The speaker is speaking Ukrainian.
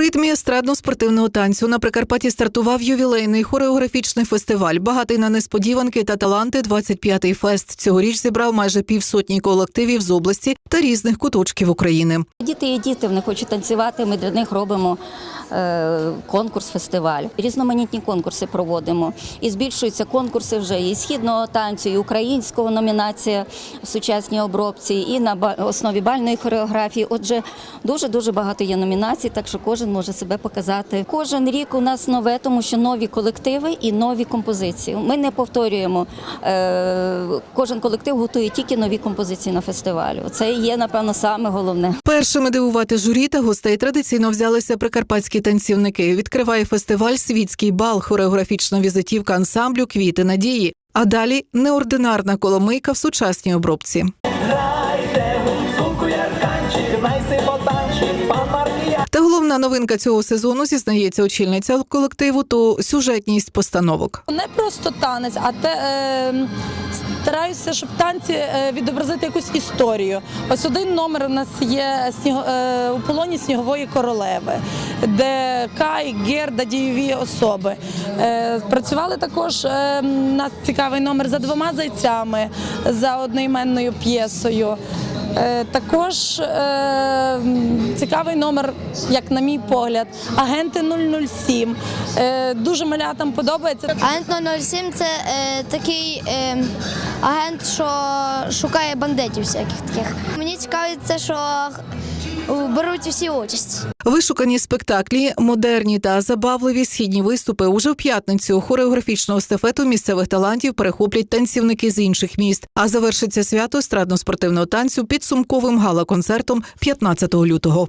ритмі естрадно-спортивного танцю на Прикарпатті стартував ювілейний хореографічний фестиваль. Багатий на несподіванки та таланти. 25-й фест цьогоріч зібрав майже півсотні колективів з області та різних куточків України. Діти є діти, вони хочуть танцювати. Ми для них робимо е, конкурс, фестиваль. Різноманітні конкурси проводимо. І збільшуються конкурси вже і східного танцю, і українського номінація в сучасній обробці, і на основі бальної хореографії. Отже, дуже дуже багато є номінацій, так що кожен може себе показати. Кожен рік у нас нове, тому що нові колективи і нові композиції. Ми не повторюємо. Е, кожен колектив готує тільки нові композиції на фестивалю. Це є напевно саме головне. Першими дивувати журі та гостей традиційно взялися прикарпатські танцівники. Відкриває фестиваль Світський бал, хореографічна візитівка ансамблю Квіти надії. А далі неординарна коломийка в сучасній обробці. Головна новинка цього сезону зізнається очільниця колективу, то сюжетність постановок. Не просто танець, а те е, стараюся, щоб танці е, відобразити якусь історію. Ось один номер у нас є сніго, е, у полоні снігової королеви, де Кай, Герда, дієві особи. Е, працювали також е, нас цікавий номер за двома зайцями за одноіменною п'єсою. Е, Також е, цікавий номер, як на мій погляд, агенти 007. Е, дуже малятам подобається. Агент 007 це такий агент, що шукає бандитів всяких таких. Мені цікавить це, що беруть усі участь. Вишукані спектаклі, модерні та забавливі східні виступи уже в п'ятницю хореографічного естафету місцевих талантів перехоплять танцівники з інших міст. А завершиться свято естрадно-спортивного танцю підсумковим гала-концертом 15 лютого.